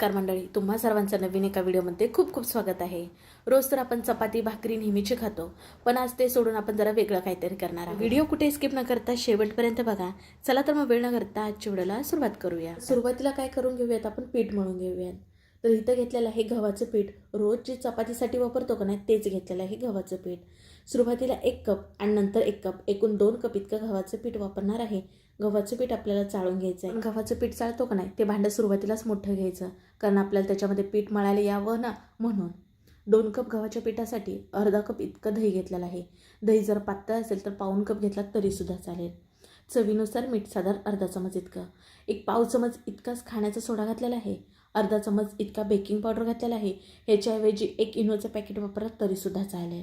नमस्कार मंडळी तुम्हा सर्वांचं नवीन एका व्हिडिओमध्ये खूप खूप स्वागत आहे. रोज तर आपण चपाती भाकरी नेहमीची खातो पण आज ते सोडून आपण जरा वेगळं काहीतरी करणार आहोत. व्हिडिओ कुठे स्किप न करता शेवटपर्यंत बघा. चला तर मग वेळ न करता आजच्या व्हिडिओला सुरुवात करूया. सुरुवातीला काय करून घेऊयात आपण? पीठ म्हणून घेऊयात. तर इथं घेतलेलं आहे गव्हाचं पीठ. रोज जे चपातीसाठी वापरतो का नाही तेच घेतलेलं आहे गव्हाचं पीठ. सुरुवातीला एक कप आणि नंतर एक कप. एकूण दोन कप इतकं गव्हाचं पीठ वापरणार आहे. गव्हाचं पीठ आपल्याला चाळून घ्यायचं आहे गव्हाचं पीठ चाळतो का नाही ते भांडं सुरुवातीलाच मोठं घ्यायचं. कारण आपल्याला त्याच्यामध्ये पीठ मळायला यावं ना म्हणून. दोन कप गव्हाच्या पिठासाठी अर्धा कप इतकं दही घेतलेलं आहे. दही जर पातळ असेल तर पाऊन कप घेतला तरीसुद्धा चालेल. चवीनुसार मीठ साधारण अर्धा चमच इतकं. एक पाव चमच इतकाच खाण्याचा सोडा घातलेला आहे. अर्धा चमच इतका बेकिंग पावडर घातलेला आहे. ह्याच्याऐवजी एक इनोचं पॅकेट वापरलं तरीसुद्धा चालेल.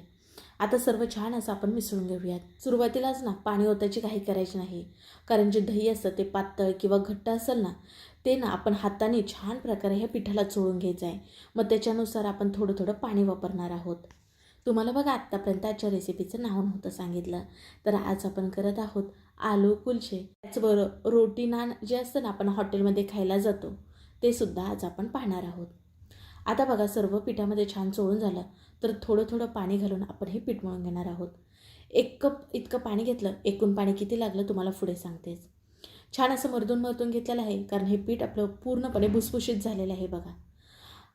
आता सर्व छान असं आपण मिसळून घेऊयात. सुरुवातीलाच ना पाणी ओतायची काही करायची नाही. कारण जे दही असतं ते पातळ किंवा घट्ट असेल ना ते ना आपण हाताने छान प्रकारे ह्या पिठाला चोळून घ्यायचं आहे. मग त्याच्यानुसार आपण थोडं थोडं पाणी वापरणार आहोत. तुम्हाला बघा आत्तापर्यंत आजच्या रेसिपीचं नाव नव्हतं सांगितलं. तर आज आपण करत आहोत आलू कुलचे. त्याचबरोबर रोटी नान जे असतं ना आपण हॉटेलमध्ये खायला जातो ते सुद्धा आज आपण पाहणार आहोत. आता बघा सर्व पिठामध्ये छान चोळून झालं तर थोडं थोडं पाणी घालून आपण हे पीठ मळून घेणार आहोत. एक कप इतकं पाणी घेतलं एकूण पाणी किती लागलं तुम्हाला पुढे सांगतेच. छान असं मर्दून मरतून घेतलेलं आहे. कारण हे पीठ आपलं पूर्णपणे भुसभुशीत झालेलं आहे बघा.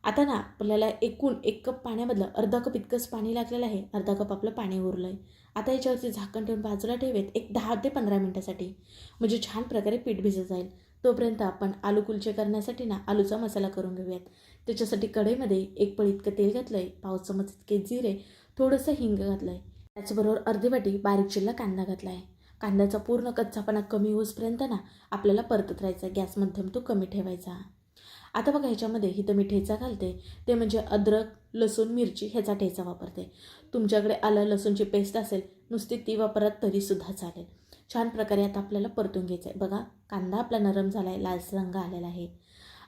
आता ना आपल्याला एकूण एक कप पाण्यामधलं अर्धा कप इतकंच पाणी लागलेलं आहे. अर्धा कप आपलं पाणी उरलं आहे आता याच्यावरती झाकण ठेवून बाजूला ठेवेत एक दहा ते पंधरा मिनटासाठी. म्हणजे छान प्रकारे पीठ भिजत जाईल. तोपर्यंत आपण आलू कुलचे करण्यासाठी ना आलूचा मसाला करून घेऊयात. त्याच्यासाठी कढईमध्ये एक पळी इतकं तेल घातलं आहे पाव चमच इतके जिरे थोडंसं हिंग घातलं आहे त्याचबरोबर अर्धी वाटी बारीक चिल्ला कांदा घातला आहे कांद्याचा पूर्ण कच्चापणा कमी होईपर्यंत ना आपल्याला परतत राहायचा गॅस मध्यम तो कमी ठेवायचा. आता बघा ह्याच्यामध्ये इथं मी ठेचा घालते ते म्हणजे अद्रक लसूण मिरची ह्याचा ठेचा वापरते. तुमच्याकडे आलं लसूणची पेस्ट असेल नुसती ती वापरत तरीसुद्धा चालेल. छान प्रकारे आता आपल्याला परतून घ्यायचं आहे बघा कांदा आपला नरम झाला आहे लाल रंग आलेला आहे.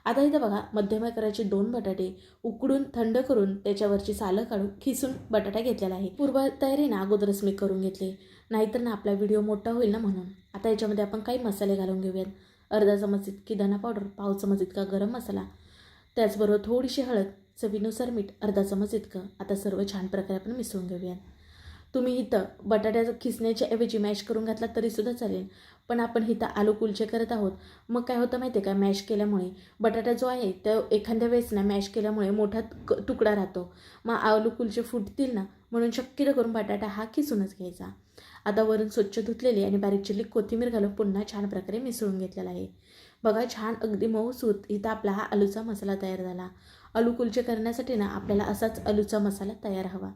आता इथं बघा मध्यम आकाराचे दोन बटाटे उकडून थंड करून त्याच्यावरची सालं काढून खिसून बटाटा घेतलेला आहे. पूर्व तयारी ना अगोदरच मी करून घेतली. नाहीतर ना आपला व्हिडिओ मोठा होईल ना म्हणून. आता याच्यामध्ये आपण काही मसाले घालून घेऊयात. अर्धा चमच इतकी धना पावडर पाव चमच इतका गरम मसाला. त्याचबरोबर थोडीशी हळद चवीनुसार मीठ अर्धा चमच इतकं. आता सर्व छान प्रकारे आपण मिसळून घेऊयात. तुम्ही इथं बटाट्याचं खिसण्याच्या ऐवजी मॅश करून घातला तरीसुद्धा चालेल. पण आपण इथं आलू कुलचे करत आहोत. मग काय होतं माहिती आहे का? मॅश केल्यामुळे बटाटा जो आहे तो एखाद्या वेळेस ना मॅश केल्यामुळे मोठा क तुकडा राहतो. मग आलू कुलचे फुटतील ना म्हणून शक्यतो करून बटाटा हा खिसूनच घ्यायचा. आता वरून स्वच्छ धुतलेली आणि बारीक चिल्ली कोथिंबीर घालून पुन्हा छान प्रकारे मिसळून घेतलेला आहे. बघा छान अगदी मऊ सूत. इथं आपला हा आलूचा मसाला तयार झाला. आलू कुलचे करण्यासाठी ना आपल्याला असाच आलूचा मसाला तयार हवा.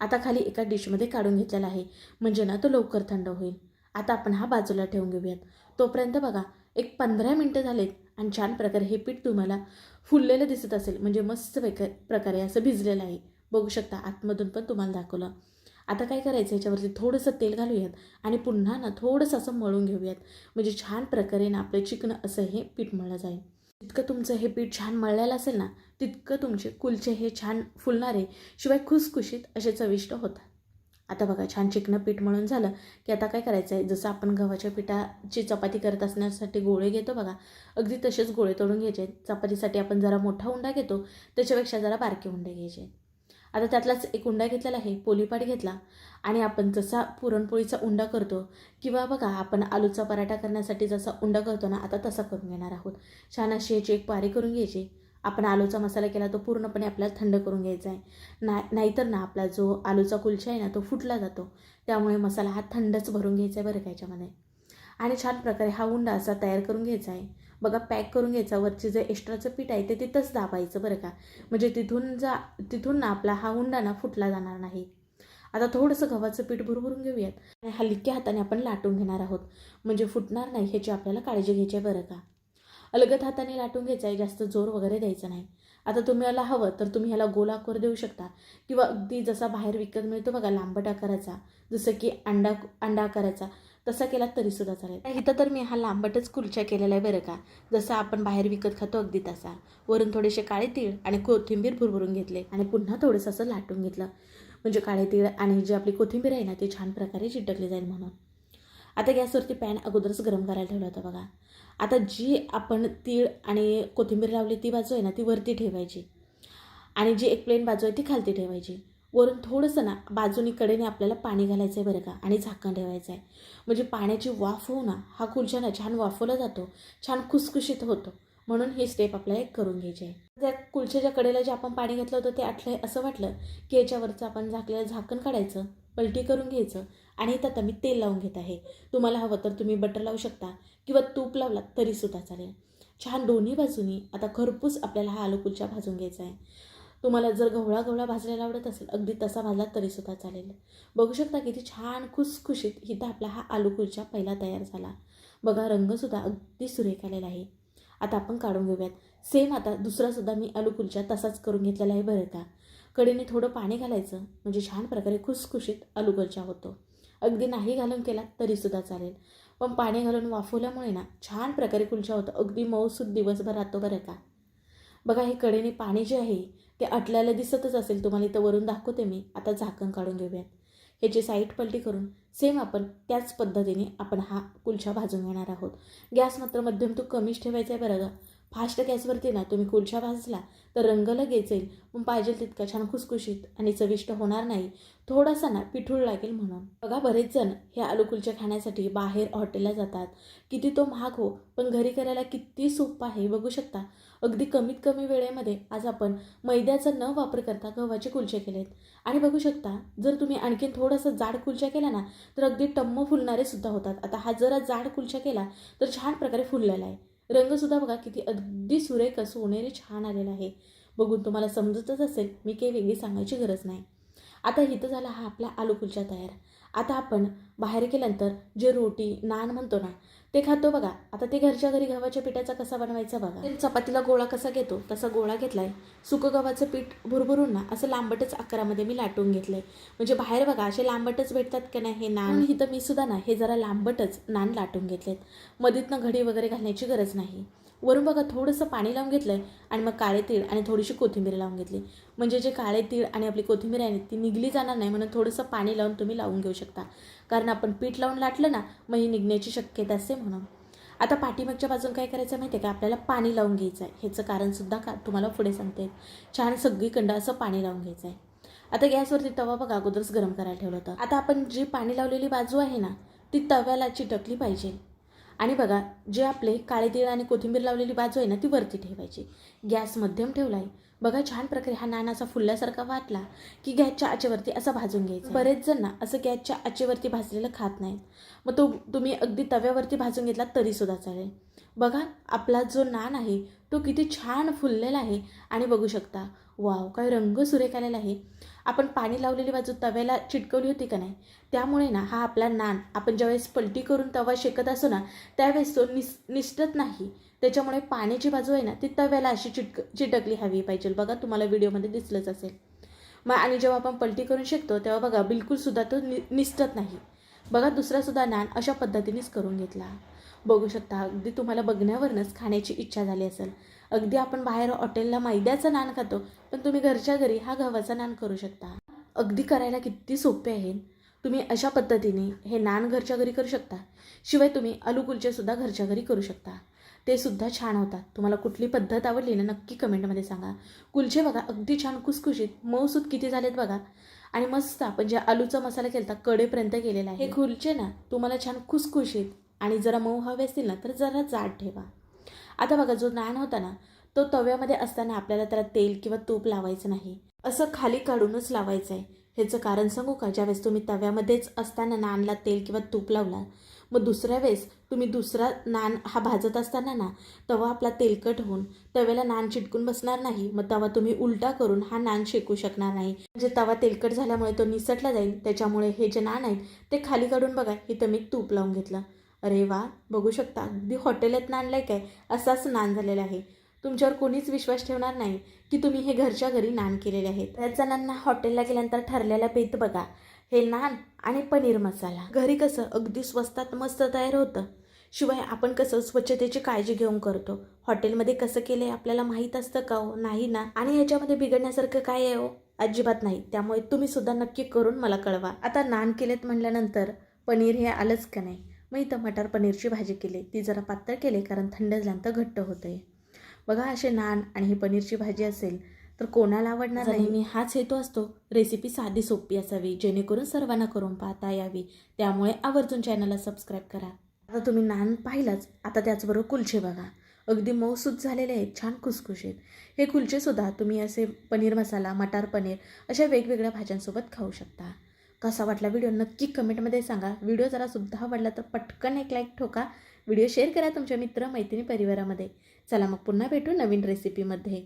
आता खाली एका डिशमध्ये काढून घेतलेला आहे. म्हणजे ना तो लवकर थंड होईल. आता आपण हा बाजूला ठेवून घेऊयात. तोपर्यंत बघा एक पंधरा मिनटं झालेत आणि छान प्रकारे हे पीठ तुम्हाला फुललेलं दिसत असेल. म्हणजे मस्त प्रकारे असं भिजलेलं आहे. बघू शकता आतमधून पण तुम्हाला दाखवलं. आता काय करायचं याच्यावरती थोडंसं तेल घालूयात आणि पुन्हा ना थोडंसं असं मळून घेऊयात. म्हणजे छान प्रकारे ना आपलं चिकन असं हे पीठ मळलं जाईल. जितकं तुमचं हे पीठ छान मळलेलं असेल ना तितकं तुमचे कुलचे हे छान फुलणारे शिवाय खुसखुशीत असे चविष्ट होतात. आता बघा छान चिकनं पीठ मळून झालं की आता काय करायचं आहे जसं आपण गव्हाच्या पिठाची चपाती करत असण्यासाठी गोळे घेतो बघा अगदी तसेच गोळे तोडून घ्यायचे चपातीसाठी आपण जरा मोठा उंडा घेतो त्याच्यापेक्षा जरा बारके उंडे घ्यायचे आता त्यातलाच एक उंडा घेतलेला आहे पोलीपाट घेतला. आणि आपण जसा पुरणपोळीचा उंडा करतो किंवा बघा आपण आलूचा पराठा करण्यासाठी जसा उंडा करतो ना आता तसा करून घेणार आहोत. छान अशी याची एक पारी करून घ्यायची. आपण आलूचा मसाला केला तो पूर्णपणे आपल्याला थंड करून घ्यायचा आहे. ना नाहीतर ना आपला जो आलूचा कुलचा आहे ना तो फुटला जातो. त्यामुळे मसाला हा थंडच भरून घ्यायचा आहे बरं का याच्यामध्ये. आणि छान प्रकारे हा उंडा असा तयार करून घ्यायचा आहे. बघा पॅक करून घ्यायचा वरचे जे एक्स्ट्राचं पीठ आहे ते तिथंच दाबायचं बरं का. म्हणजे तिथून जा तिथून ना आपला हा उंडा ना फुटला जाणार नाही. आता थोडंसं गव्हाचं पीठ भरभरून घेऊयात. आणि हलक्या हाताने आपण लाटून घेणार आहोत. म्हणजे फुटणार नाही ह्याची आपल्याला काळजी घ्यायची आहे बरं का. अलगद हाताने लाटून घ्यायचं आहे जास्त जोर वगैरे द्यायचा नाही. आता तुम्ही याला हवं तर तुम्ही ह्याला गोल आकार देऊ शकता. किंवा अगदी जसा बाहेर विकत मिळतो बघा लांबट आकाराचा. जसं की अंडा अंडा आकाराचा. तसा केला तरीसुद्धा चालेल. इथं तर मी हा लांबटच कुलच्या केलेला आहे बरं का. जसं आपण बाहेर विकत खातो अगदी तसा. वरून थोडेसे काळे तीळ आणि कोथिंबीर भुरभरून घेतले आणि पुन्हा थोडंसं असं लाटून घेतलं. म्हणजे काळे तीळ आणि जी आपली कोथिंबीर आहे ना ती छान प्रकारे चिटकली जाईल म्हणून. आता गॅसवरती पॅन अगोदरच गरम करायला ठेवला होता बघा. आता जी आपण तीळ आणि कोथिंबीर लावली ती बाजू आहे ना ती वरती ठेवायची. आणि जी एक प्लेन बाजू आहे ती खालती ठेवायची. वरून थोडंसं ना बाजूनी कडेने आपल्याला पाणी घालायचं आहे बरं का आणि झाकण ठेवायचं आहे म्हणजे पाण्याची वाफ होऊ ना हा कुलचा ना छान वाफवला जातो छान खुसखुशीत होतो. म्हणून ही स्टेप आपल्याला एक करून घ्यायची आहे. त्या कुलच्याच्या कडेला जे आपण पाणी घातलं होतं ते आटलं असं वाटलं की याच्यावरचं आपण झाकलेलं झाकण काढायचं पलटी करून घ्यायचं आणि इथं आता मी तेल लावून घेत आहे. तुम्हाला हवं तर तुम्ही बटर लावू शकता किंवा तूप लावलात तरीसुद्धा चालेल. छान दोन्ही बाजूनी आता खरपूस आपल्याला हा आलू कुलचा भाजून घ्यायचा आहे. तुम्हाला जर गवळा गवळा भाजलेला आवडत असेल अगदी तसा भाजला तरीसुद्धा चालेल. बघू शकता किती छान खुसखुशीत इथं आपला हा आलू कुलचा पहिला तयार झाला. बघा रंगसुद्धा अगदी सुरेख आलेला आहे. आता आपण काढून घेऊयात. सेम आता दुसरासुद्धा मी आलू कुलचा तसाच करून घेतलेला आहे बरं का. कडेने थोडं पाणी घालायचं म्हणजे छान प्रकारे खुसखुशीत आलू कुलचा होतो. अगदी नाही घालून केला तरीसुद्धा चालेल. पण पाणी घालून वाफवल्यामुळे ना छान प्रकारे कुलचा होतो. अगदी मऊसूद दिवसभर राहतो बरं का. बघा हे कडेने पाणी जे आहे ते आटल्याला दिसतच असेल तुम्हाला इथं वरून दाखवते मी. आता झाकण काढून घेऊयात. ह्याची साईड पलटी करून सेम आपण त्याच पद्धतीने आपण हा कुलछा भाजून घेणार आहोत. गॅस मात्र मध्यम तू कमीच ठेवायचा आहे बरं का फास्ट गॅसवरती ना तुम्ही कुलछा भाजला तर रंग लगेच येईल. पण पाहिजे तितका छान खुसखुशीत आणि चविष्ट होणार नाही. थोडासा ना पिठूळ लागेल म्हणून. बघा बरेच जण हे आलू कुलचे खाण्यासाठी बाहेर हॉटेलला जातात. किती तो महाग हो पण घरी करायला किती सोपं आहे बघू शकता. अगदी कमीत कमी वेळेमध्ये आज आपण मैद्याचा न वापर करता गव्हाचे कुलचे केलेत. आणि बघू शकता जर तुम्ही आणखीन थोडंसं जाड कुलचा केला ना तर अगदी टम्म फुलणारे सुद्धा होतात. आता हा जरा जाड कुलचा केला तर छान प्रकारे फुललेला आहे. रंगसुद्धा बघा किती अगदी सुरेख सोनेरी छान आलेला आहे. बघून तुम्हाला समजतच असेल मी काही वेगळी सांगायची गरज नाही. आता इथं झाला हा आपला आलू कुलचा तयार. आता आपण बाहेर गेल्यानंतर जे रोटी नान म्हणतो ना ते खातो बघा. आता ते घरच्या घरी गव्हाच्या पिठाचा कसा बनवायचा बघा. ते चपातीला गोळा कसा घेतो? तसा गोळा घेतलाय. सुकं गव्हाचं पीठ भुरभुरून ना असं लांबटच आकारामध्ये मी लाटून घेतलंय. म्हणजे बाहेर बघा असे लांबटच भेटतात का नाही हे नान. तर मी सुद्धा ना हे जरा लांबटच नान लाटून घेतलेत. मधीतनं घडी वगैरे घालण्याची गरज नाही. वरून बघा थोडंसं पाणी लावून घेतलं आहे आणि मग काळे तीळ आणि थोडीशी कोथिंबीर लावून घेतली. म्हणजे जे काळे तीळ आणि आपली कोथिंबीर आहे ती निघली जाणार नाही म्हणून थोडंसं पाणी लावून तुम्ही लावून घेऊ शकता. कारण आपण पीठ लावून लाटलं ना मग ही निघण्याची शक्यता असते म्हणून. आता पाठीमागच्या बाजून काय करायचं माहिती आहे का? आपल्याला पाणी लावून घ्यायचं आहे ह्याचं कारणसुद्धा का तुम्हाला पुढे सांगते. छान सगळीकडं असं पाणी लावून घ्यायचं आहे आता गॅसवरती तवा बघा अगोदरच गरम करायला ठेवलं होतं. आता आपण जी पाणी लावलेली बाजू आहे ना ती तव्याला चिटकली पाहिजे. आणि बघा जे आपले काळे तीळ आणि कोथिंबीर लावलेली बाजू आहे ना ती वरती ठेवायची. गॅस मध्यम ठेवला आहे. बघा छान प्रकारे हा नान असा फुलल्यासारखा वाटला की गॅसच्या आचेवरती असा भाजून घ्यायचा बरेच जण ना असं गॅसच्या आचेवरती भाजलेलं खात नाहीत. मग तो तुम्ही अगदी तव्यावरती भाजून घेतला तरीसुद्धा चालेल. बघा आपला जो नान आहे तो किती छान फुललेला आहे. आणि बघू शकता वाव काय रंग सुरेख आलेला आहे. आपण पाणी लावलेली बाजू तव्याला चिटकवली होती का नाही? त्यामुळे ना हा आपला नान आपण ज्यावेळेस पलटी करून तवा शेकत असो ना त्यावेळेस तो निस निसटत नाही. त्याच्यामुळे पाण्याची बाजू आहे ना ती तव्याला अशी चिटक चिटकली हवी पाहिजे. बघा तुम्हाला व्हिडिओमध्ये दिसलंच असेल. मग आणि जेव्हा आपण पलटी करून शिकतो तेव्हा बघा बिलकुलसुद्धा तो नि निसटत नाही. बघा दुसरासुद्धा नान अशा पद्धतीनेच करून घेतला. बघू शकता अगदी तुम्हाला बघण्यावरनंच खाण्याची इच्छा झाली असेल. अगदी आपण बाहेर हॉटेलला मैद्याचं नान खातो पण तुम्ही घरच्या घरी हा गव्हाचा नान करू शकता. अगदी करायला किती सोपे आहे. तुम्ही अशा पद्धतीने हे नान घरच्या घरी करू शकता. शिवाय तुम्ही आलू कुलचेसुद्धा घरच्या घरी करू शकता. ते सुद्धा छान होतात. तुम्हाला कुठली पद्धत आवडली ना नक्की कमेंटमध्ये सांगा. कुलचे बघा अगदी छान कुसकुशीत मऊसूत किती झालेत बघा. आणि मस्त आपण जे आलूचा मसाला केला कडेपर्यंत केलेला आहे. हे कुलचे ना तुम्हाला छान खुसखुशीत आणि जरा मऊ हवे असतील ना तर जरा जाड ठेवा. आता बघा जो नान होता ना तो तव्यामध्ये असताना आपल्याला त्याला तेल किंवा तूप लावायचं नाही. असं खाली काढूनच लावायचं आहे ह्याचं कारण सांगू का? ज्यावेळेस तुम्ही तव्यामध्येच असताना नानला तेल किंवा तूप लावला मग दुसऱ्या वेळेस तुम्ही दुसरा नान हा भाजत असताना ना तवा आपला तेलकट होऊन तव्याला नान चिटकून बसणार नाही. मग तवा तुम्ही उलटा करून हा नान शेकू शकणार नाही. म्हणजे तवा तेलकट झाल्यामुळे तो निसटला जाईल. त्याच्यामुळे हे जे नान आहेत ते खाली काढून बघा इथं मी तूप लावून घेतलं. अरे वा बघू शकता. अगदी हॉटेलात आहे काय? असाच नान झालेला आहे. तुमच्यावर कोणीच विश्वास ठेवणार नाही की तुम्ही हे घरच्या घरी नान केलेले आहेत. त्याच जणांना हॉटेलला गेल्यानंतर ठरलेला पेत बघा. हे नान आणि पनीर मसाला. घरी कसं अगदी स्वस्तात मस्त तयार होतं. शिवाय आपण कसं स्वच्छतेची काळजी घेऊन करतो. हॉटेलमध्ये कसं केलं आहे आपल्याला माहीत असतं का हो? नाही ना? आणि ह्याच्यामध्ये बिघडण्यासारखं काय आहे हो? अजिबात नाही. त्यामुळे तुम्ही सुद्धा नक्की करून मला कळवा. आता नान केलेत म्हटल्यानंतर पनीर हे आलंच का नाही? मग इथं मटार पनीरची भाजी केली. ती जरा पातळ केली कारण थंड झाल्यानंतर घट्ट होतं आहे बघा असे नान आणि ही पनीरची भाजी असेल तर कोणाला आवडणार नाही? मी हाच हेतू असतो. रेसिपी साधी सोपी असावी जेणेकरून सर्वांना करून पाहता यावी. त्यामुळे आवर्जून चॅनलला सबस्क्राईब करा. आता तुम्ही नान पाहिलंच. आता त्याचबरोबर कुलचे बघा. अगदी मऊसूत झालेले आहेत. छान खुसखुशीत. हे कुलचेसुद्धा तुम्ही असे पनीर मसाला मटार पनीर अशा वेगवेगळ्या भाज्यांसोबत खाऊ शकता. कसा वाटला व्हिडिओ नक्की कमेंटमध्ये सांगा. व्हिडिओ जरा सुद्धा आवडला तर पटकन एक लाईक ठोका. व्हिडिओ शेअर करा तुमच्या मित्र मैत्रिणी परिवारामध्ये. चला मग पुन्हा भेटू नवीन रेसिपीमध्ये